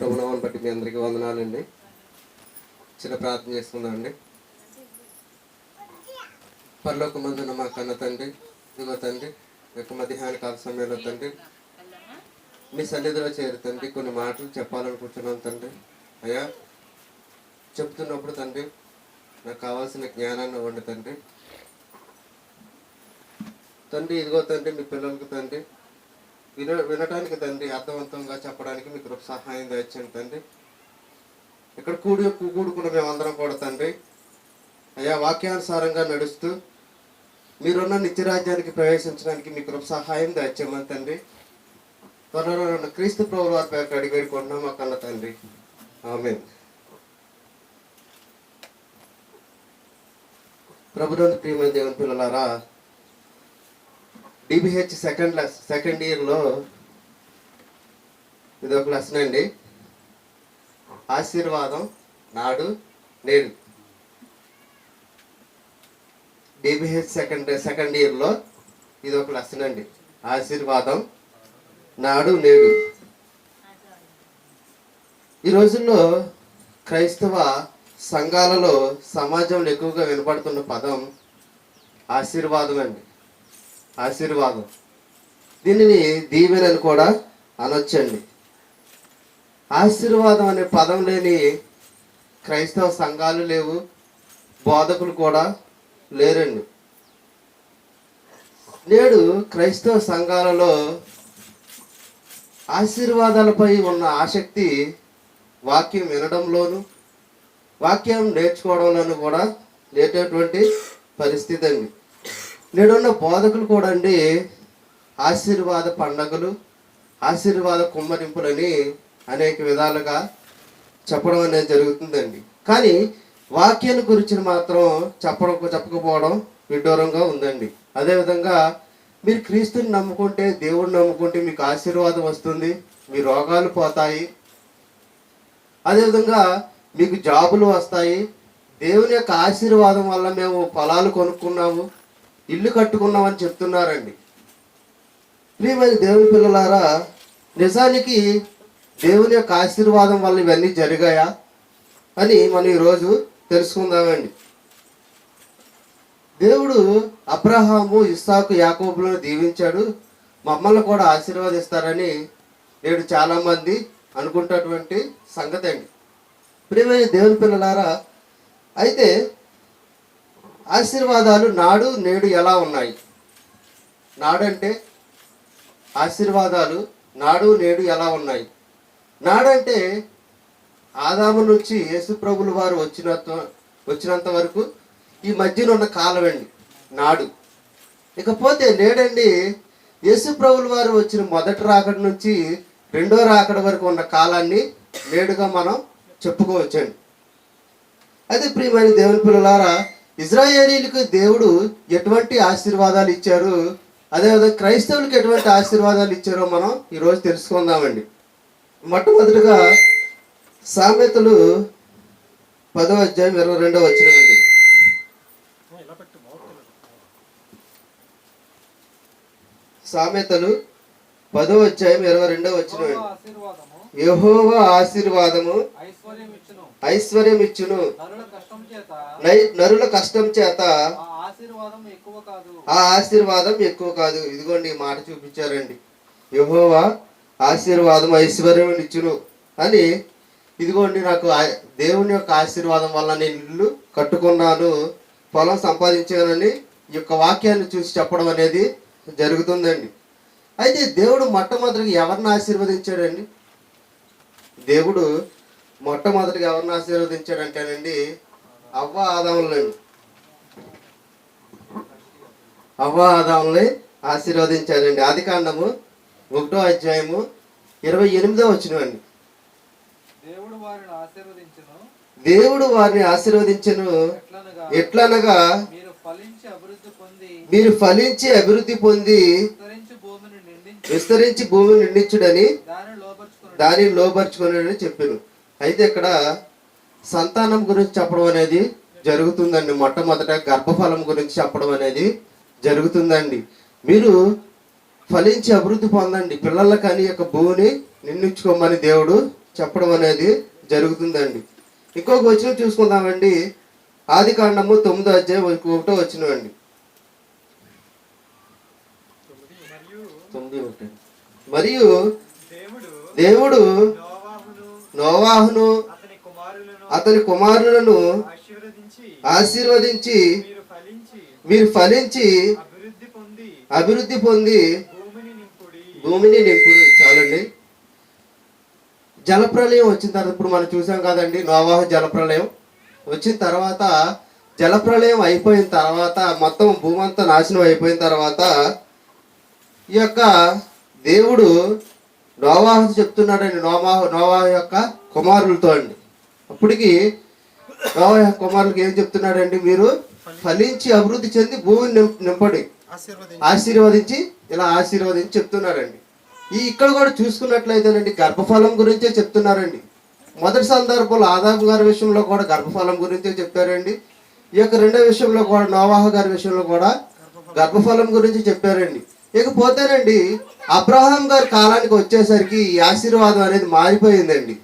ప్రభునామాన్ని బట్టి మీ అందరికీ వందనాలండి. చిన్న ప్రార్థన చేసుకుందామండి. పరలోక మందున మా కన్న తండ్రి ఇదిగో తండ్రి యొక్క మధ్యాహ్న కాల సమయంలో తండ్రి మీ సన్నిధిలో చేరు తండ్రి కొన్ని మాటలు చెప్పాలనుకుంటున్నాను తండ్రి. అయ్యా చెప్తున్నప్పుడు తండ్రి నాకు కావాల్సిన జ్ఞానాన్ని ఇవ్వండి తండ్రి. తండ్రి ఇదిగో తండ్రి మీ పిల్లలకు తండ్రి విన వినటానికి తండ్రి అర్థవంతంగా చెప్పడానికి మీకు కృప సహాయం దయచండి తండ్రి. ఇక్కడ కూడి కూడుకున్న మేమందరం కూడా తండ్రి అయ్యా వాక్యానుసారంగా నడుస్తూ మీరున్న నిత్యరాజ్యానికి ప్రవేశించడానికి మీ కృప సహాయం దయచేయమని తండ్రి. త్వరలో ఉన్న క్రీస్తు ప్రభుల వారి పేరు అడిగి వేడుకుంటున్నాం మా కన్న తండ్రి. ఆమె ప్రభుత్వ ప్రియమైన దేవుని పిల్లలారా డిబిహెచ్ సెకండ్ లెస్ సెకండ్ ఇయర్లో ఇది ఒక లెసన్ అండి. ఆశీర్వాదం నాడు నేడు. డిబిహెచ్ సెకండ్ సెకండ్ ఇయర్లో ఇది ఒక లెసన్ అండి. ఆశీర్వాదం నాడు నేడు. ఈ రోజుల్లో క్రైస్తవ సంఘాలలో సమాజంలో ఎక్కువగా వినపడుతున్న పదం ఆశీర్వాదం అండి. ఆశీర్వాదం. దీనిని దీవెనని కూడా అనొచ్చండి. ఆశీర్వాదం అనే పదం లేని క్రైస్తవ సంఘాలు లేవు బోధకులు కూడా లేరండి. నేడు క్రైస్తవ సంఘాలలో ఆశీర్వాదాలపై ఉన్న ఆసక్తి వాక్యం వినడంలోను వాక్యం నేర్చుకోవడంలోనూ కూడా లేటటువంటి పరిస్థితి అండి. నేడున్న బోధకులు కూడా అండి ఆశీర్వాద పండగలు ఆశీర్వాద కుమ్మరింపులని అనేక విధాలుగా చెప్పడం అనేది జరుగుతుందండి. కానీ వాక్యాన్ని గురించి మాత్రం చెప్పడం చెప్పకపోవడం విడ్డూరంగా ఉందండి. అదేవిధంగా మీరు క్రీస్తుని నమ్ముకుంటే దేవుడిని నమ్ముకుంటే మీకు ఆశీర్వాదం వస్తుంది మీ రోగాలు పోతాయి. అదేవిధంగా మీకు జాబులు వస్తాయి. దేవుని యొక్క ఆశీర్వాదం వల్ల మేము పొలాలు కొనుక్కున్నాము. ఇల్లు కట్టుకున్నామని చెప్తున్నారండి. ప్రియమైన దేవుని పిల్లలారా నిజానికి దేవుని యొక్క ఆశీర్వాదం వల్ల ఇవన్నీ జరిగాయా అని మనం ఈరోజు తెలుసుకుందామండి. దేవుడు అబ్రహాము ఇస్సాకు యాకోబులను దీవించాడు. మమ్మల్ని కూడా ఆశీర్వాదిస్తారని నేడు చాలామంది అనుకుంటున్నటువంటి సంగతి అండి. ప్రియమైన దేవుని పిల్లలారా అయితే ఆశీర్వాదాలు నాడు నేడు ఎలా ఉన్నాయి? నాడంటే ఆశీర్వాదాలు నాడు నేడు ఎలా ఉన్నాయి? నాడంటే ఆదాము నుంచి యేసుప్రభులు వారు వచ్చిన వచ్చినంత వరకు ఈ మధ్యన ఉన్న కాలం అండి నాడు. ఇకపోతే నేడండి యేసుప్రభులు వారు వచ్చిన మొదటి రాకడ నుంచి రెండో రాకడ వరకు ఉన్న కాలాన్ని నేడుగా మనం చెప్పుకోవచ్చండి. అయితే ప్రియమైన దేవుని పిల్లలారా ఇజ్రాయేలీలకు దేవుడు ఎటువంటి ఆశీర్వాదాలు ఇచ్చారు? అదేవిధంగా క్రైస్తవులకు ఎటువంటి ఆశీర్వాదాలు ఇచ్చారో మనం ఈరోజు తెలుసుకుందామండి. మొట్టమొదటిగా సామెతలు పదో అధ్యాయం ఇరవై రెండో వచ్చినండి సామెతలు పదో అధ్యాయం ఇరవై రెండో వచ్చిన యెహోవా ఆశీర్వాదము యహోవా ఆశీర్వాదము ఐశ్వర్యం ఇచ్చును. నరుల కష్టం చేత. నై- నరుల కష్టం చేత ఆ ఆశీర్వాదం ఎక్కువ కాదు. ఇదిగోండి మాట చూపించారండి. యహోవా ఆశీర్వాదం ఐశ్వర్యం ఇచ్చును అని. ఇదిగోండి నాకు దేవుని యొక్క ఆశీర్వాదం వల్ల నేను ఇల్లు కట్టుకున్నాను పొలం సంపాదించానని ఈ యొక్క వాక్యాన్ని చూసి చెప్పడం అనేది జరుగుతుందండి. అయితే దేవుడు మొట్టమొదటిగా ఎవరిని ఆశీర్వదించాడండి? దేవుడు మొట్టమొదటిగా ఎవరిని ఆశీర్వదించాడంటేనండి అవ్వ ఆదాములండి అవ్వ ఆదాముల్ని ఆశీర్వదించాడండి ఆది కాండము ఒకటో అధ్యాయము ఇరవై ఎనిమిదో వచ్చినవండి దేవుడు వారిని ఆశీర్వదించును. దేవుడు వారిని ఆశీర్వదించను ఎట్లనగా మీరు ఫలించి అభివృద్ధి పొంది విస్తరించి భూమిని నిండించుడని దానిని లోపరుచుకుని దానిని లోపరుచుకుని చెప్పాను. అయితే ఇక్కడ సంతానం గురించి చెప్పడం అనేది జరుగుతుందండి. మొట్టమొదట గర్భఫలం గురించి చెప్పడం అనేది జరుగుతుందండి. మీరు ఫలించి అభివృద్ధి పొందండి. పిల్లలకని యొక్క భూమిని నిర్మించుకోమని దేవుడు చెప్పడం అనేది జరుగుతుందండి. ఇంకొక వచనం చూసుకుందామండి. ఆది కాండము తొమ్మిదో అధ్యాయం ఒకటో వచనం అండి. మరియు దేవుడు నోవాహును అతని కుమారులను ఆశీర్వదించి మీరు ఫలించి అభివృద్ధి పొంది భూమిని నింపుడి. చాలండి. జలప్రలయం వచ్చిన తర్వాత ఇప్పుడు మనం చూసాం కదండి నోవాహ జలప్రలయం. వచ్చిన తర్వాత జలప్రలయం అయిపోయిన తర్వాత మొత్తం భూమి అంతా నాశనం అయిపోయిన తర్వాత ఈ యొక్క దేవుడు నోవాహ చెప్తున్నాడండి నోవాహ నోవాహ యొక్క కుమారులతో అండి. అప్పటికి నోవాహ యొక్క కుమారులకి ఏం చెప్తున్నాడండి మీరు? ఫలించి అభివృద్ధి చెంది భూమిని నింప- నింపడి. ఆశీర్వదించి ఇలా ఆశీర్వదించి చెప్తున్నారండి ఈ ఇక్కడ కూడా చూసుకున్నట్లయితేనండి గర్భఫలం గురించే చెప్తున్నారండి. మొదటి సందర్భంలో ఆదాబు గారి విషయంలో కూడా గర్భఫలం గురించే చెప్పారండి. ఈ యొక్క రెండో విషయంలో కూడా నోవాహ గారి విషయంలో కూడా గర్భఫలం గురించి చెప్పారండి. ఇకపోతేనండి అబ్రహాం గారి కాలానికి వచ్చేసరికి ఈ ఆశీర్వాదం అనేది మారిపోయిందండి.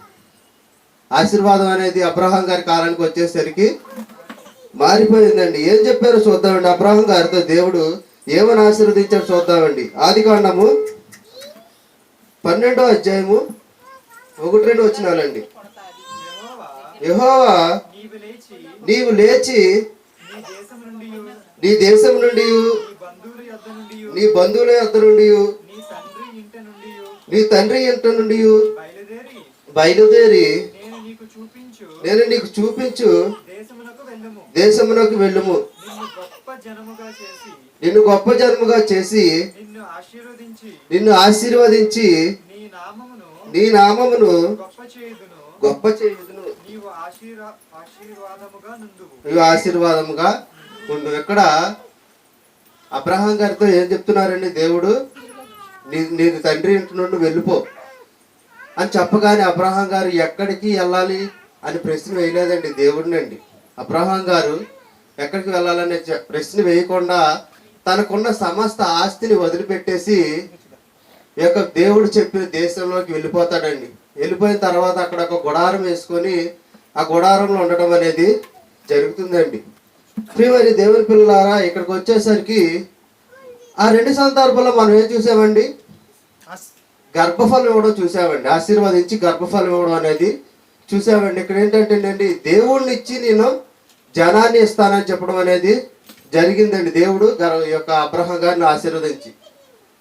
ఆశీర్వాదం అనేది అబ్రహాం గారి కాలానికి వచ్చేసరికి మారిపోయిందండి. ఏం చెప్పారో చూద్దామండి. అబ్రహం గారితో దేవుడు ఏమని ఆశీర్వదించాడు చూద్దామండి. ఆది కాండము పన్నెండో అధ్యాయము ఒకటి రెండు వచ్చినాలండి యెహోవా నీవు లేచి నీ దేశం నుండి నీ దేశం నుండి నీ బంధువుల యొద్ద నుండి నీ బంధువుల యొద్ద నుండి నీ తండ్రి ఇంట నుండి బయలుదేరి నేను నీకు చూపించు దేశమునకు వెళ్ళుము. నిన్ను గొప్ప జనముగా చేసి నిన్ను ఆశీర్వదించి నిన్ను ఆశీర్వదించి నీ నామమును గొప్ప చేయుదును. నీవు ఆశీర్వాదముగా ఉండు ఇక్కడ అబ్రహాం గారితో ఏం చెప్తున్నారండి? దేవుడు నీ నేను తండ్రి ఇంటి నుండి వెళ్ళిపో. అని చెప్పగానే అబ్రహాం గారు ఎక్కడికి వెళ్ళాలి అని ప్రశ్న వేయలేదండి దేవుడినండి అబ్రహాం గారు ఎక్కడికి వెళ్ళాలనే ప్రశ్న వేయకుండా తనకున్న సమస్త ఆస్తిని వదిలిపెట్టేసి ఈ యొక్క దేవుడు చెప్పిన దేశంలోకి వెళ్ళిపోతాడండి. వెళ్ళిపోయిన తర్వాత అక్కడ ఒక గుడారం వేసుకొని ఆ గుడారంలో ఉండటం అనేది జరుగుతుందండి. శ్రీవారి దేవుని పిల్లలారా ఇక్కడికి వచ్చేసరికి ఆ రెండు సందర్భాల్లో మనం ఏం చూసామండి? గర్భఫలం ఇవ్వడం చూసామండి. ఆశీర్వదించి గర్భఫలం ఇవ్వడం అనేది చూసామండి. ఇక్కడ ఏంటంటేనండి దేవుణ్ణి దేవుడిని ఇచ్చి నేను జనాన్ని ఇస్తానని చెప్పడం అనేది జరిగిందండి. దేవుడు ఈ యొక్క అబ్రహం గారిని ఆశీర్వదించి.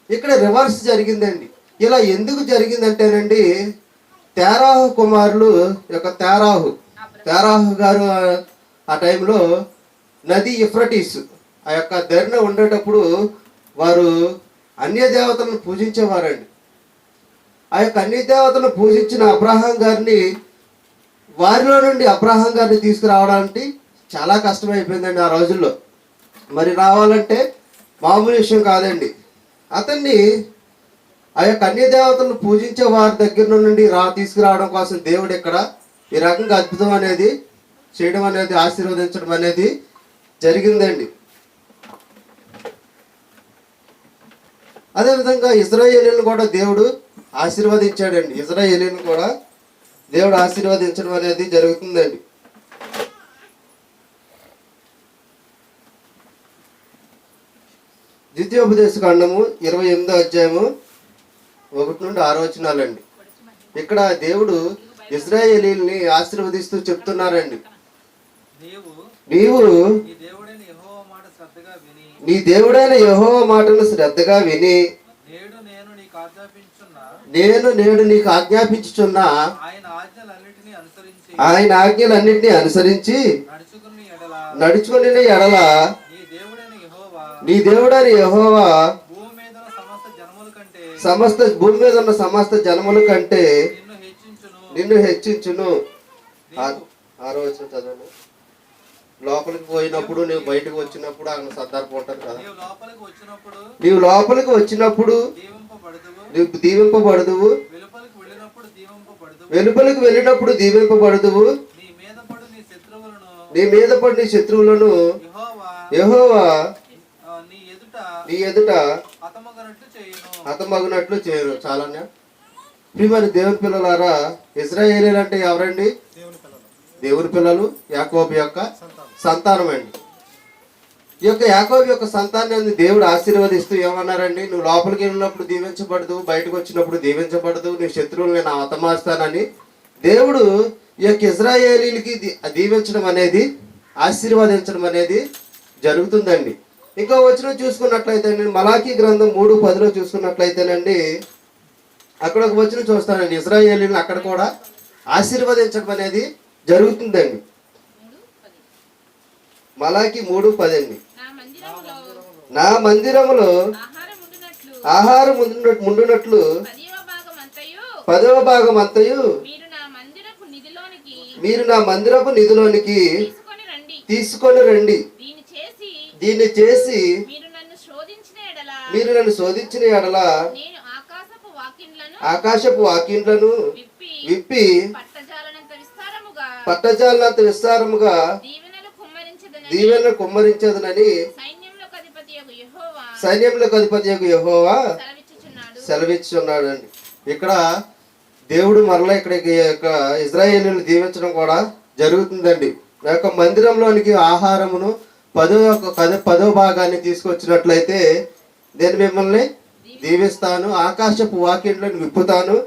ఇక్కడ రివర్స్ జరిగిందండి. ఇలా ఎందుకు జరిగిందంటేనండి తేరాహు కుమారులు యొక్క తేరాహు తేరాహు గారు ఆ టైంలో నది ఇఫ్రటీస్ ఆ యొక్క ధరణ ఉండేటప్పుడు వారు అన్య దేవతలను పూజించేవారండి. ఆ యొక్క అన్య దేవతలను పూజించిన అబ్రహాం గారిని వారిలో నుండి అబ్రహాం గారిని తీసుకురావడానికి చాలా కష్టమైపోయిందండి ఆ రోజుల్లో. మరి రావాలంటే మామూలు విషయం కాదండి. అతన్ని ఆ యొక్క అన్య దేవతలను పూజించే వారి దగ్గర నుండి రా తీసుకురావడం కోసం దేవుడు ఇక్కడ ఈ రకంగా అద్భుతం అనేది చేయడం అనేది ఆశీర్వదించడం అనేది జరిగిందండి. అదేవిధంగా ఇజ్రాయేలీలను కూడా దేవుడు ఆశీర్వదించాడండి. ఇజ్రాయేలీని కూడా దేవుడు ఆశీర్వదించడం అనేది జరుగుతుందండి. ద్వితీయోపదేశ ఖండము ఇరవై ఎనిమిదో అధ్యాయము ఒకటి నుండి ఆరు వచనాలండి. ఇక్కడ దేవుడు ఇజ్రాయేలీల్ని ఆశీర్వదిస్తూ చెప్తున్నారండి. నీవు నీ దేవుడైన యెహోవా మాటను శ్రద్ధగా విని నేను నేడు నీకు ఆజ్ఞాపించుచున్న ఆయన ఆజ్ఞలన్నిటినీ అనుసరించి నడుచుకుని ఎడల నీ దేవుడైన యెహోవా సమస్త భూమి మీద ఉన్న సమస్త జనముల కంటే నిన్ను హెచ్చించును. ఆ- ఆరో వచనం చదవండి. లోపలికి పోయినప్పుడు నీవు బయటకు వచ్చినప్పుడు అక్కడ సందర్భం ఉంటుంది కదా. నీవు లోపలికి వచ్చినప్పుడు నీవు లోపలికి వచ్చినప్పుడు దీవింపబడదువు. వెలుపలికి వెళ్ళినప్పుడు దీవింపబడదువు. నీ మీద పడు నీ శత్రువులను. యెహోవా నీ ఎదుట చేయును. హతమగినట్లు చేయరు చాలా ప్రియమైన దేవుని పిల్లలారా ఇజ్రాయేలీలు అంటే ఎవరండి? దేవుని పిల్లలు యాకోబు యొక్క సంతానం అండి. ఈ యొక్క యాకోబు యొక్క సంతానాన్ని దేవుడు ఆశీర్వదిస్తూ ఏమన్నారండి? నువ్వు లోపలికి వెళ్ళినప్పుడు దీవించబడదు బయటకు వచ్చినప్పుడు దీవించబడదు నీ శత్రువులు నేను అవతమాస్తానని దేవుడు ఈ యొక్క ఇజ్రాయేలీలకి దీవించడం అనేది ఆశీర్వదించడం అనేది జరుగుతుందండి. ఇంకా వచ్చిన చూసుకున్నట్లయితే మలాఖీ గ్రంథం మూడు పదిలో చూసుకున్నట్లయితేనండి అక్కడ ఒక వచ్చిన చూస్తానండి ఇజ్రాయేలీని అక్కడ కూడా ఆశీర్వదించడం అనేది జరుగుతుందండి. మలాకి మూడు పది అండి నా మందిరములో మందిరములో ఆహారం ఉండునట్లు. ఆహారం ముందున- ముండునట్లు పదివ భాగం అంతయు మీరు నా మందిరపు నిధిలోనికి తీసుకొని రండి. దీన్ని చేసి మీరు నన్ను శోధించిన ఎడల ఆకాశపు వాకిండ్లను విప్పి విప్పి పట్టజాలనంత విస్తారముగా దీవెన కుమ్మరించదునని సైన్యములకు అధిపతి యొక్క యెహోవా సెలవిచ్చున్నాడు అండి ఇక్కడ దేవుడు మరలా ఇక్కడికి యొక్క ఇజ్రాయేలీలు దీవించడం కూడా జరుగుతుందండి. ఆ యొక్క మందిరంలోనికి ఆహారమును పదో యొక్క పద పదో భాగాన్ని తీసుకొచ్చినట్లయితే నేను మిమ్మల్ని దీవిస్తాను. ఆకాశపు వాకిండ్లను విప్పుతాను.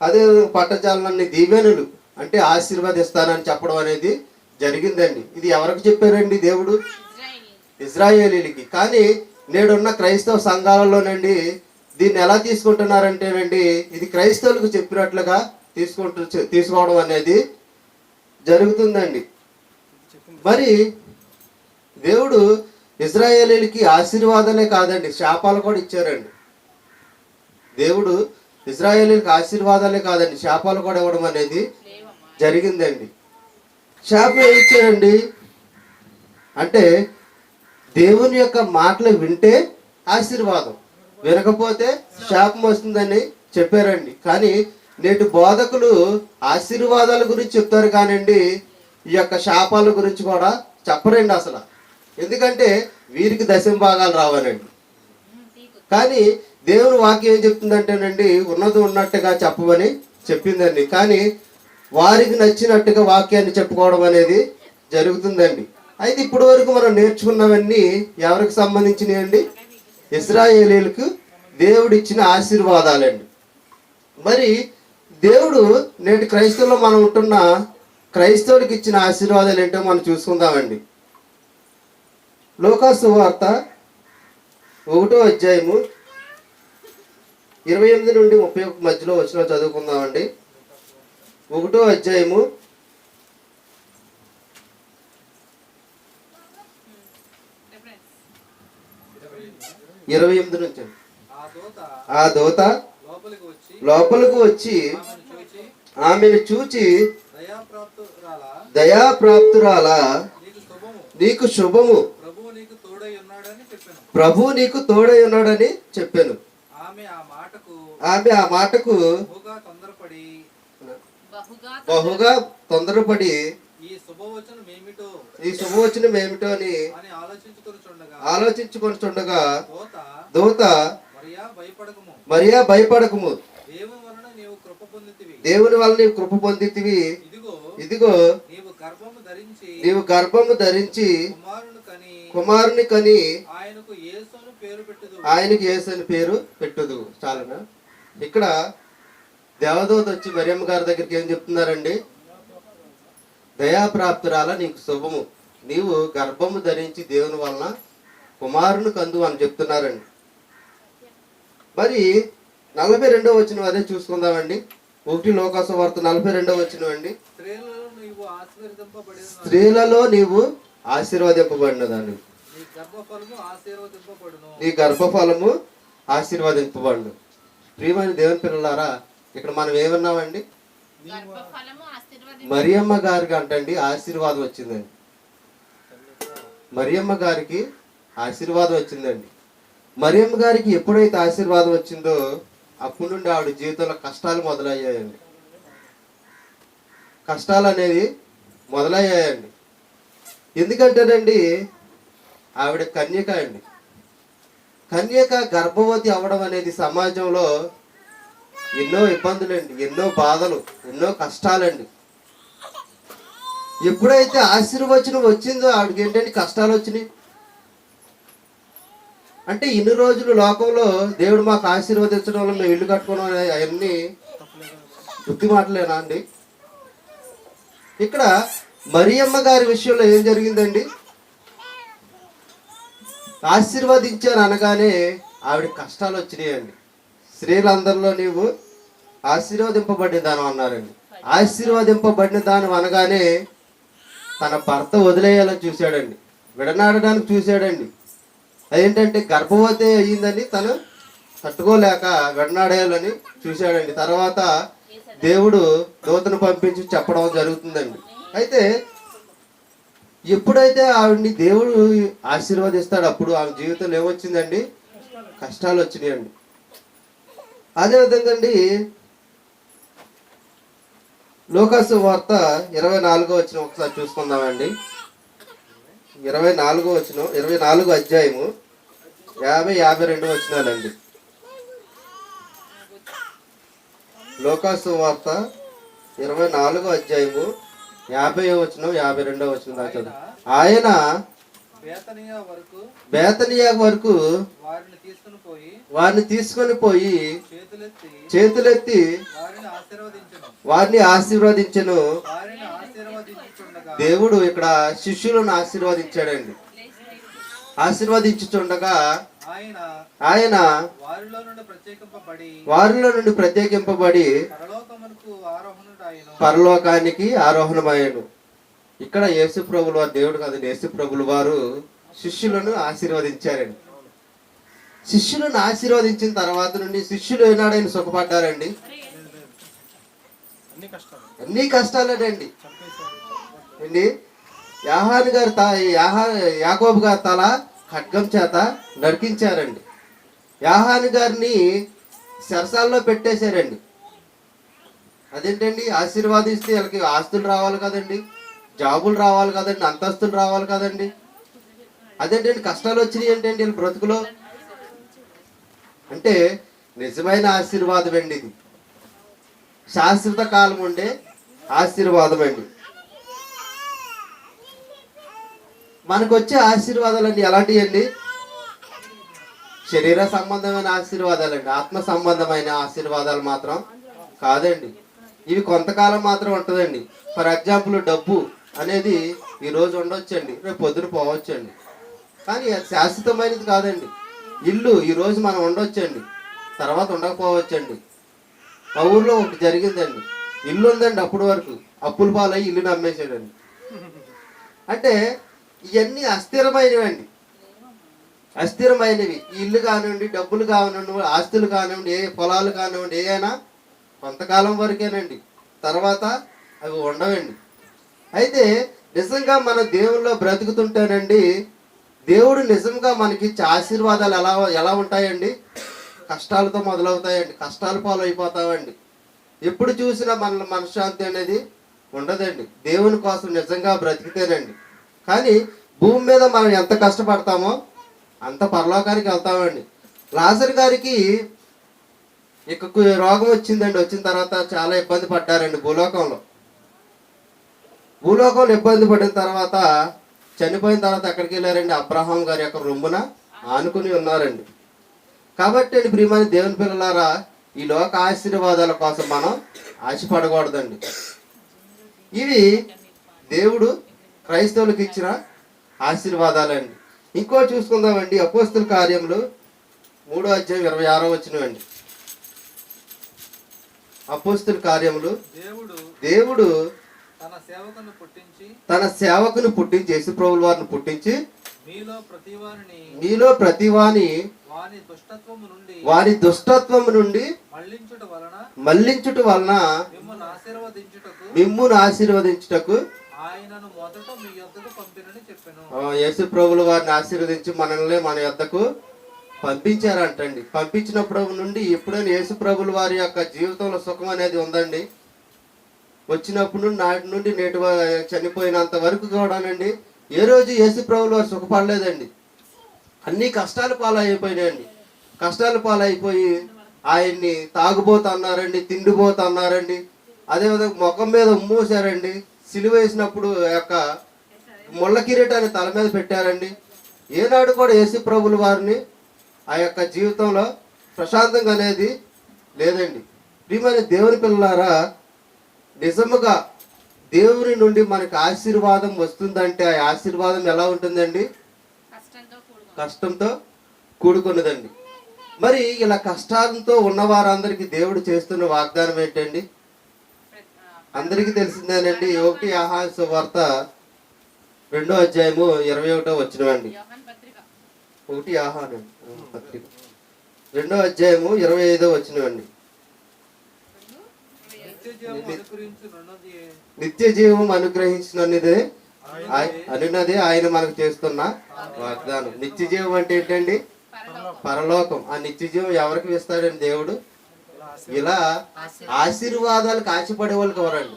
అదే పట్టజాలన్ని దీవెనులు అంటే ఆశీర్వదిస్తానని చెప్పడం అనేది జరిగిందండి. ఇది ఎవరికి చెప్పారండి దేవుడు? ఇజ్రాయేలీలకి. కానీ నేడున్న క్రైస్తవ సంఘాలలోనండి దీన్ని ఎలా తీసుకుంటున్నారంటేనండి ఇది క్రైస్తవులకు చెప్పినట్లుగా తీసుకుంటు తీసుకోవడం అనేది జరుగుతుందండి. మరి దేవుడు ఇజ్రాయేలీలకి ఆశీర్వాదాలే కాదండి శాపాలు కూడా ఇచ్చారండి. దేవుడు ఇజ్రాయేలీలకి ఆశీర్వాదాలే కాదండి శాపాలు కూడా ఇవ్వడం అనేది జరిగిందండి. శాపం ఇచ్చాడండి అంటే దేవుని యొక్క మాటలు వింటే ఆశీర్వాదం. వినకపోతే శాపం వస్తుందని చెప్పారండి. కానీ నేటి బోధకులు ఆశీర్వాదాల గురించి చెప్తారు కానివ్వండి ఈ యొక్క శాపాల గురించి కూడా చెప్పరండి అసలు. ఎందుకంటే వీరికి దశంభాగాలు రావాలండి. కానీ దేవుని వాక్యం ఏం చెప్తుందంటేనండి ఉన్నది ఉన్నట్టుగా చెప్పమని చెప్పిందండి. కానీ వారికి నచ్చినట్టుగా వాక్యాన్ని చెప్పుకోవడం అనేది జరుగుతుందండి. అయితే ఇప్పటి వరకు మనం నేర్చుకున్నవన్నీ ఎవరికి సంబంధించినవి అండి ఇస్రాయేలీలకు దేవుడు ఇచ్చిన ఆశీర్వాదాలండి. మరి దేవుడు నేటి క్రైస్తవులో మనం ఉంటున్న క్రైస్తవుడికి ఇచ్చిన ఆశీర్వాదాలు ఏంటో మనం చూసుకుందామండి. లోకాసు వార్త ఒకటో అధ్యాయము ఇరవై ఎనిమిది నుండి ముప్పై మధ్యలో వచ్చిన చదువుకుందామండి. ఒకటో అధ్యాయము. ఇరవై ఎనిమిది నుంచి. ఆ దూత లోపలికి వచ్చి ఆమెను చూచి దయాప్రాప్తురాలా నీకు శుభము. నీకు శుభము ప్రభువు నీకు తోడై ఉన్నాడని చెప్పాను ప్రభు నీకు తోడై ఉన్నాడని చెప్పాను. ఆమె ఆ మాటకు ఆమె ఆ మాటకు బహుగా తొందరపడి బహుగా తొందరపడి ఈ శుభవచనం ఏమిటో ఈ శుభవచనం ఏమిటో అని ఆలోచించుకొని చూడగా దూత మరియా భయపడకము. దేవుని వలన నీవు కృప పొందితివి. దేవుని వల్ల నీవు కృప పొందితివి. ఇదిగో ఇదిగో నీవు గర్భము ధరించి నీవు గర్భము ధరించి కుమారుని కని కుమారుని కని ఆయనకు యేసును పేరు పెట్టుదు ఆయనకి యేసు అని పేరు పెట్టుదు చాలునా? ఇక్కడ దేవదూత వచ్చి మరియమ్మ గారి దగ్గరికి ఏం చెప్తున్నారండి? దయాప్రాప్తురాల నీకు శుభము. నీవు గర్భము ధరించి దేవుని వలన కుమారుని కందు అని చెప్తున్నారండి. మరి నలభై రెండో వచ్చిన అదే చూసుకుందామండి. ఒకటి లోకాసు వార్త నలభై రెండో వచ్చిన అండి. స్త్రీలలో నీవు ఆశీర్వదింపబడిన స్త్రీలలో నీవు ఆశీర్వదింపబడినదాన్ని నీ గర్భఫలము ఆశీర్వదింపబడును. నీ గర్భఫలము ఆశీర్వదింపబడు ప్రియమైన దేవుని పిల్లలారా ఇక్కడ మనం ఏమన్నామండి? మరియమ్మ గారికి అంటండి ఆశీర్వాదం వచ్చిందండి. మరియమ్మ గారికి ఆశీర్వాదం వచ్చిందండి. మరియమ్మ గారికి ఎప్పుడైతే ఆశీర్వాదం వచ్చిందో అప్పటి నుండి ఆవిడ జీవితంలో కష్టాలు మొదలయ్యాయండి. కష్టాలు అనేది మొదలయ్యాయండి. ఎందుకంటేనండి ఆవిడ కన్యక అండి. కన్యక గర్భవతి అవ్వడం అనేది సమాజంలో ఎన్నో ఇబ్బందులండి ఎన్నో బాధలు ఎన్నో కష్టాలండి. ఎప్పుడైతే ఆశీర్వచనం వచ్చిందో ఆవిడకి ఏంటంటే కష్టాలు వచ్చినాయి? అంటే ఇన్ని రోజులు లోకంలో దేవుడు మాకు ఆశీర్వదించడం వల్ల మేము ఇల్లు కట్టుకోవడం అవన్నీ బుద్ధి మాటలేనా అండి? ఇక్కడ మరియమ్మ గారి విషయంలో ఏం జరిగిందండి? ఆశీర్వదించారు అనగానే ఆవిడ కష్టాలు వచ్చినాయండి. స్త్రీలందరిలో నీవు ఆశీర్వదింపబడిన దానం అన్నారండి. ఆశీర్వదింపబడిన దానం అనగానే తన భర్త వదిలేయాలని చూశాడండి. విడనాడడానికి చూశాడండి. అదేంటంటే గర్భవతి అయ్యిందని తను తట్టుకోలేక విడనాడేయాలని చూశాడండి. తర్వాత దేవుడు దూతను పంపించి చెప్పడం జరుగుతుందండి. అయితే ఎప్పుడైతే ఆవిడ్ని దేవుడు ఆశీర్వదిస్తాడు అప్పుడు ఆమె జీవితంలో ఏమొచ్చిందండి? కష్టాలు వచ్చినాయండి అదేవిధంగా అండి లోకాసు వార్త ఇరవై నాలుగో వచ్చిన ఒకసారి చూసుకుందామండి ఇరవై నాలుగో వచ్చిన ఇరవై నాలుగో అధ్యాయము యాభై యాభై రెండు వచ్చినాలండి లోకాసు వార్త ఇరవై నాలుగో అధ్యాయము యాభై వచ్చిన యాభై రెండో వచ్చిన దాకా. ఆయన బేతనియా వరకు వారిని తీసుకుని పోయి చేతులెత్తి వారిని ఆశీర్వదించను. దేవుడు ఇక్కడ శిష్యులను ఆశీర్వదించాడండి. ఆశీర్వదించుచుండగా ఆయన ఆయన వారిలో నుండి ప్రత్యేకింపబడి వారిలో నుండి ప్రత్యేకింపబడి పరలోకమునకు ఆరోహణుడాయను పరలోకానికి ఆరోహణమయ్యాడు. ఇక్కడ యేసు ప్రభులు వారు దేవుడు కాదు యేసు ప్రభులు వారు శిష్యులను ఆశీర్వదించారండి. శిష్యులను ఆశీర్వదించిన తర్వాత నుండి శిష్యులు ఏనాడైనా సుఖపడ్డారండి? అన్ని కష్టాలేనండి. అండి యాహాన్ గారి తా యాహా యాకోబు గారి తల ఖడ్గం చేత నరికించారండి. యాహాన్ గారిని సరసాల్లో పెట్టేశారండి. అదేంటండి? ఆశీర్వాదిస్తే వీళ్ళకి ఆస్తులు రావాలి కదండి జాబులు రావాలి కదండి అంతస్తులు రావాలి కదండి. అదేంటండి? కష్టాలు వచ్చినాయి ఏంటండి వీళ్ళ బ్రతుకులో? అంటే నిజమైన ఆశీర్వాదం అండి ఇది. శాశ్వత కాలం ఉండే ఆశీర్వాదం అండి. మనకు వచ్చే ఆశీర్వాదాలండి ఎలాంటివి అండి? శరీర సంబంధమైన ఆశీర్వాదాలండి. ఆత్మ సంబంధమైన ఆశీర్వాదాలు మాత్రం కాదండి. ఇవి కొంతకాలం మాత్రం ఉంటుందండి. ఫర్ ఎగ్జాంపుల్ డబ్బు అనేది ఈరోజు ఉండొచ్చండి రేపు పొద్దున పోవచ్చండి. కానీ శాశ్వతమైనది కాదండి. ఇల్లు ఈరోజు మనం ఉండొచ్చండి. తర్వాత ఉండకపోవచ్చండి. మా ఊర్లో ఒకటి జరిగిందండి. ఇల్లు ఉందండి అప్పటి వరకు. అప్పుల పాలై ఇల్లు అమ్మేసాడండి అంటే ఇవన్నీ అస్థిరమైనవండి. అస్థిరమైనవి. ఈ ఇల్లు కానివ్వండి డబ్బులు కానివ్వండి ఆస్తులు కానివ్వండి ఏ పొలాలు కానివ్వండి ఏదైనా కొంతకాలం వరకేనండి. తర్వాత అవి ఉండవండి. అయితే నిజంగా మన దేవుల్లో బ్రతుకుతుంటేనండి దేవుడు నిజంగా మనకిచ్చే ఆశీర్వాదాలు ఎలా ఎలా ఉంటాయండి? కష్టాలతో మొదలవుతాయండి. కష్టాలు పాలు అయిపోతామండి ఎప్పుడు చూసినా మన మనశ్శాంతి అనేది ఉండదండి. దేవుని కోసం నిజంగా బ్రతికితేనండి. కానీ భూమి మీద మనం ఎంత కష్టపడతామో అంత పరలోకానికి వెళ్తామండి. లాజర్ గారికి ఇక రోగం వచ్చిందండి. వచ్చిన తర్వాత చాలా ఇబ్బంది పడ్డారండి భూలోకంలో. భూలోకంలో ఇబ్బంది పడిన తర్వాత చనిపోయిన తర్వాత ఎక్కడికి వెళ్ళారండి? అబ్రహాం గారి యొక్క రొమ్మున ఆనుకుని ఉన్నారండి. కాబట్టి అండి ప్రియమైన దేవుని పిల్లలారా ఈ లోక ఆశీర్వాదాల కోసం మనం ఆశపడకూడదండి. ఇవి దేవుడు క్రైస్తవులకు ఇచ్చిన ఆశీర్వాదాలండి. ఇంకో చూసుకుందామండి అపోస్తుల కార్యములు మూడో అధ్యాయం ఇరవై ఆరో వచ్చినవండి అపోస్తుల కార్యములు దేవుడు దేవుడు తన సేవకును పుట్టించి పుట్టించి యేసుప్రభుల వారిని పుట్టించి మీలో మీలో ప్రతివాని వాని దుష్టత్వము నుండి వారి దుష్టత్వము నుండి మళ్ళించుట వలన మిమ్మును ఆశీర్వదించుటకు ఆయనను మొదట మీ యొద్దకు పంపినని చెప్పాను. ఆ, యేసు ప్రభుల వారిని ఆశీర్వదించి మనల్ని మన యొద్దకు పంపించారంటండి. పంపించినప్పుడు నుండి ఎప్పుడైనా యేసు ప్రభుల వారి యొక్క జీవితంలో సుఖం అనేది ఉందండి. వచ్చినప్పుడు నుండి నాటి నుండి నేటి చనిపోయినంత వరకు కూడానండి ఏ రోజు యేసు ప్రభుల వారు సుఖపడలేదండి. అన్ని కష్టాలు పాలైపోయినాయండి. కష్టాలు పాలైపోయి ఆయన్ని తాగుబోతు అన్నారండి తిండిపోతు అన్నారండి అదేవిధంగా ముఖం మీద ఉమ్మూసారండి సిలువ వేసినప్పుడు ఆ యొక్క ముళ్ళ కిరీటాన్ని తల మీద పెట్టారండి. ఏనాడు కూడా యేసు ప్రభుల వారిని ఆ యొక్క జీవితంలో ప్రశాంతంగా అనేది లేదండి. ప్రియమైన దేవుని పిల్లలారా నిజముగా దేవుని నుండి మనకి ఆశీర్వాదం వస్తుందంటే ఆ ఆశీర్వాదం ఎలా ఉంటుందండి? కష్టంతో కూడుకుని కష్టంతో కూడుకున్నదండి. మరి ఇలా కష్టాలతో ఉన్న వారందరికీ దేవుడు చేస్తున్న వాగ్దానం ఏంటండి? అందరికీ తెలిసిందేనండి ఒకటి ఆహాస వార్త రెండో అధ్యాయము ఇరవై ఒకటో వచ్చినవండి ఒకటి ఆహారం పత్రిక. రెండో అధ్యాయము ఇరవై ఐదో వచ్చినవండి నిత్య జీవం అనుగ్రహించునున్నది. నిత్య జీవం అనుగ్రహించినదే అనున్నది. ఆయన మనకు చేస్తున్న వాగ్దానం. నిత్య జీవం అంటే ఏంటండి? పరలోకం. ఆ నిత్య జీవం ఎవరికి ఇస్తాడండి దేవుడు? ఇలా ఆశీర్వాదాలు కాచిపడే వాళ్ళకి ఎవరండి?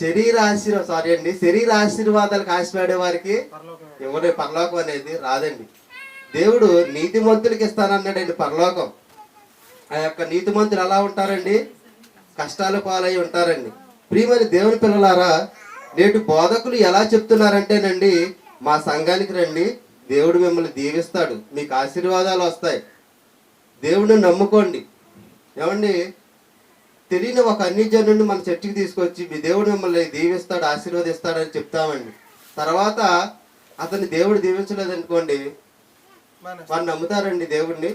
శరీర ఆశీర్వాదం సారీ అండి. శరీర ఆశీర్వాదాలు కాచిపడే వారికి ఎవరి? పరలోకం అనేది రాదండి. దేవుడు నీతిమంతులకి ఇస్తానన్నాడండి పరలోకం. ఆ యొక్క నీతిమంతులు ఎలా ఉంటారండి? కష్టాల పాలై ఉంటారండి. ప్రియమైన దేవుని పిల్లలారా నేటి బోధకులు ఎలా చెప్తున్నారంటేనండి మా సంఘానికి రండి దేవుడు మిమ్మల్ని దీవిస్తాడు మీకు ఆశీర్వాదాలు వస్తాయి. దేవుడిని నమ్ముకోండి. ఏమండి? తెలియని ఒక అన్యజనుడిని మన చర్చికి తీసుకొచ్చి మీ దేవుడు మిమ్మల్ని దీవిస్తాడు ఆశీర్వదిస్తాడు అని చెప్తామండి. తర్వాత అతన్ని దేవుడు దీవించలేదు అనుకోండి వారు నమ్ముతారండి దేవుడిని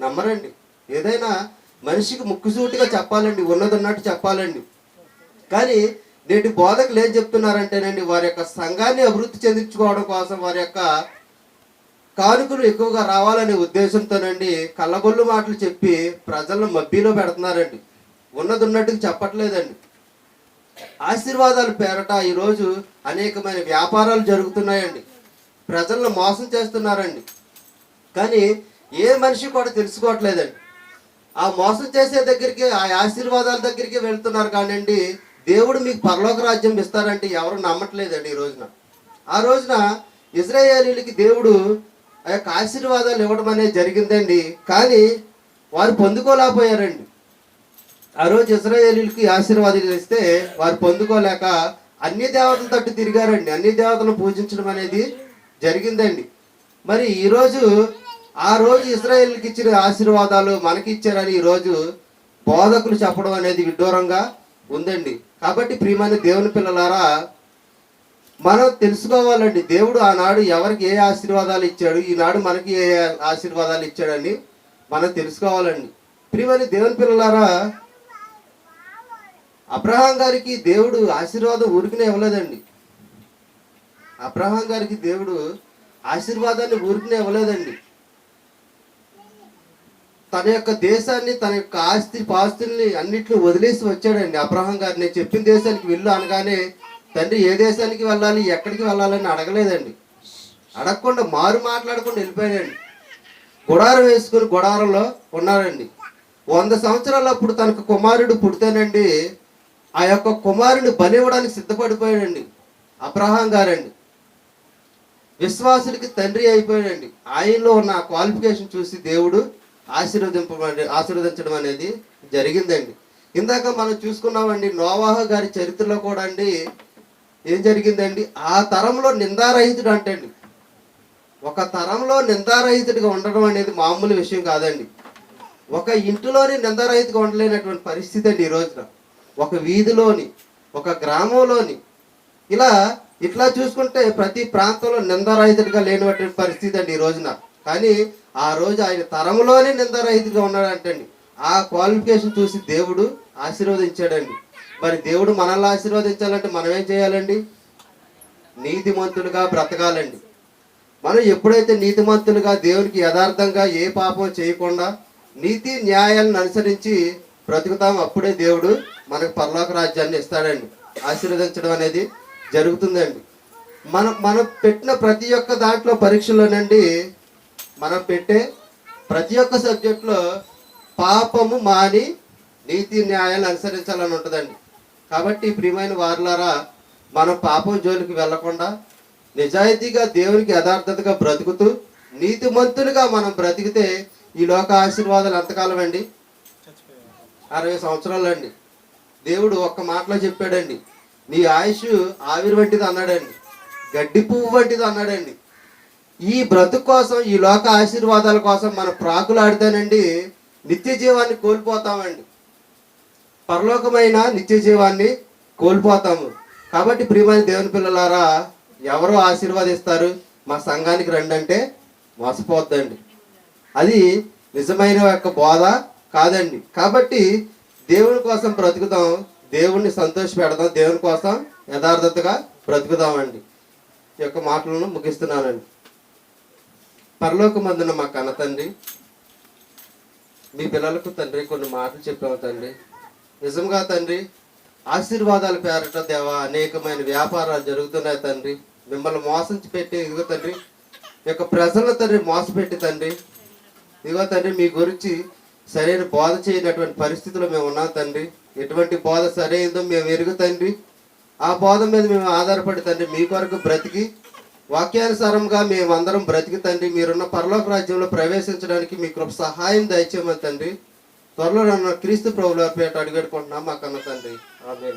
నమ్మరండి. ఏదైనా మనిషికి ముక్కుసూటిగా చెప్పాలండి ఉన్నది ఉన్నట్టు చెప్పాలండి. కానీ నేటి బోధకులు ఏం చెప్తున్నారంటేనండి వారి యొక్క సంఘాన్ని అభివృద్ధి చెందించుకోవడం కోసం వారి యొక్క కానుకలు ఎక్కువగా రావాలనే ఉద్దేశంతోనండి కళ్ళబొల్లు మాటలు చెప్పి ప్రజలను మబ్బీలో పెడుతున్నారండి. ఉన్నది ఉన్నట్టుగా చెప్పట్లేదండి. ఆశీర్వాదాలు పేరట ఈరోజు అనేకమైన వ్యాపారాలు జరుగుతున్నాయండి. ప్రజలను మోసం చేస్తున్నారండి. కానీ ఏ మనిషి కూడా తెలుసుకోవట్లేదండి. ఆ మోసం చేసే దగ్గరికి ఆ ఆశీర్వాదాల దగ్గరికి వెళ్తున్నారు కానివ్వండి దేవుడు మీకు పరలోక రాజ్యం ఇస్తారంటే ఎవరు నమ్మట్లేదండి ఈ రోజున. ఆ రోజున ఇజ్రాయేలీలకి దేవుడు ఆ యొక్క ఆశీర్వాదాలు ఇవ్వడం అనేది జరిగిందండి. కానీ వారు పొందుకోలేకపోయారండి. ఆ రోజు ఇజ్రాయేలీలకి ఆశీర్వాదాలు ఇస్తే వారు పొందుకోలేక అన్ని దేవతలు తట్టు తిరిగారండి. అన్ని దేవతలను పూజించడం అనేది జరిగిందండి. మరి ఈరోజు ఆ రోజు ఇజ్రాయేల్కి ఇచ్చిన ఆశీర్వాదాలు మనకి ఇచ్చారని ఈరోజు బోధకులు చెప్పడం అనేది విడ్డూరంగా ఉందండి. కాబట్టి ప్రియమైన దేవుని పిల్లలారా మనం తెలుసుకోవాలండి దేవుడు ఆనాడు ఎవరికి ఏ ఆశీర్వాదాలు ఇచ్చాడు ఈనాడు మనకి ఏ ఆశీర్వాదాలు ఇచ్చాడని మనం తెలుసుకోవాలండి. ప్రియమైన దేవుని పిల్లలారా అబ్రహాం గారికి దేవుడు ఆశీర్వాదం ఊరికినే ఇవ్వలేదండి. అబ్రహాం గారికి దేవుడు ఆశీర్వాదాన్ని ఊరికినే ఇవ్వలేదండి. తన యొక్క దేశాన్ని తన యొక్క ఆస్తి పాస్తుల్ని అన్నిటిని వదిలేసి వచ్చాడండి అబ్రహం గారు. నేను చెప్పిన దేశానికి వెళ్ళు అనగానే తండ్రి ఏ దేశానికి వెళ్ళాలి ఎక్కడికి వెళ్ళాలని అడగలేదండి. అడగకుండా మారు మాట్లాడకుండా వెళ్ళిపోయాడండి. గుడారం వేసుకుని గుడారంలో ఉన్నాడండి. వంద సంవత్సరాలు అప్పుడు తనకు కుమారుడు పుడితేనండి ఆ యొక్క కుమారుని బలివ్వడానికి సిద్ధపడిపోయాడండి అబ్రహాం గారండి. విశ్వాసుడికి తండ్రి అయిపోయాడండి. ఆయనలో ఉన్న క్వాలిఫికేషన్ చూసి దేవుడు ఆశీర్వదింప ఆశీర్వదించడం అనేది జరిగిందండి. ఇందాక మనం చూసుకున్నామండి నోవాహ గారి చరిత్రలో కూడా అండి ఏం జరిగిందండి? ఆ తరంలో నిందారహితుడు అంటండి. ఒక తరంలో నిందారహితుడిగా ఉండడం అనేది మామూలు విషయం కాదండి. ఒక ఇంటిలోని నిందారహితుగా ఉండలేనటువంటి పరిస్థితి అండి ఈ రోజున. ఒక వీధిలోని ఒక గ్రామంలోని ఇలా ఇట్లా చూసుకుంటే ప్రతి ప్రాంతంలో నిందారహితుడిగా లేనటువంటి పరిస్థితి అండి ఈ రోజున. కానీ ఆ రోజు ఆయన తరంలోనే నిందారహితుడిగా ఉన్నాడంటండి. ఆ క్వాలిఫికేషన్ చూసి దేవుడు ఆశీర్వదించాడండి. మరి దేవుడు మనల్ని ఆశీర్వదించాలంటే మనం ఏం చేయాలండి? నీతిమంతులుగా బ్రతకాలండి. మనం ఎప్పుడైతే నీతిమంతులుగా దేవునికి యథార్థంగా ఏ పాపం చేయకుండా నీతి న్యాయాలను అనుసరించి బ్రతుకుతాం అప్పుడే దేవుడు మనకు పరలోక రాజ్యాన్ని ఇస్తాడండి. ఆశీర్వదించడం అనేది జరుగుతుందండి. మనం మనం పెట్టిన ప్రతి ఒక్క దాంట్లో పరీక్షలోనండి మనం పెట్టే ప్రతి ఒక్క సబ్జెక్టులో పాపము మాని నీతి న్యాయాలు అనుసరించాలని ఉంటుందండి. కాబట్టి ప్రియమైన వారులారా మనం పాపం జోలికి వెళ్ళకుండా నిజాయితీగా దేవునికి యథార్థతగా బ్రతుకుతూ నీతిమంతులుగా మనం బ్రతికితే ఈ లోక ఆశీర్వాదాలు ఎంతకాలం అండి అరవై సంవత్సరాలు అండి దేవుడు ఒక్క మాటలో చెప్పాడండి నీ ఆయుష్ ఆవిరి వంటిది అన్నాడండి గడ్డి పువ్వు వంటిది అన్నాడండి ఈ బ్రతుకు కోసం ఈ లోక ఆశీర్వాదాల కోసం మనం ప్రాకులాడితేనండి నిత్య జీవాన్ని కోల్పోతామండి. పరలోకమైన నిత్య జీవాన్ని కోల్పోతాము. కాబట్టి ప్రియమైన దేవుని పిల్లలారా ఎవరు ఆశీర్వాదిస్తారు? మా సంఘానికి రండి అంటే మోసపోద్దండి అది నిజమైన యొక్క బోధ కాదండి. కాబట్టి దేవుని కోసం బ్రతుకుతాం దేవుణ్ణి సంతోష పెడదాం దేవుని కోసం యథార్థతగా బ్రతుకుదామండి ఈ యొక్క మాటలను ముగిస్తున్నానండి. పరలోకమందున మా కన్న తండ్రి మీ పిల్లలకు తండ్రి కొన్ని మాటలు చెప్పాము తండ్రి. నిజంగా తండ్రి ఆశీర్వాదాల పేరట దేవా అనేకమైన వ్యాపారాలు జరుగుతున్నాయి తండ్రి. మిమ్మల్ని మోసం పెట్టి ఇదిగో తండ్రి యొక్క ప్రజల తండ్రి మోసపెట్టి తండ్రి. ఇదిగో తండ్రి మీ గురించి సరైన బోధ చేయనటువంటి పరిస్థితిలో మేము ఉన్నాం తండ్రి. ఎటువంటి బోధ సరైనదో మేము ఎరుగు తండ్రి. ఆ బోధ మీద మేము ఆధారపడి తండ్రి మీ కొరకు బ్రతికి వాక్యానుసారంగా మేమందరం బ్రతికి తండ్రి మీరున్న పరలోక రాజ్యంలో ప్రవేశించడానికి మీ కృప సహాయం దయచేయమని తండ్రి. త్వరలో నన్ను క్రీస్తు ప్రభుల పేట అడుగెట్టుకుంటున్నాం మా కన్న తండ్రి. ఆమె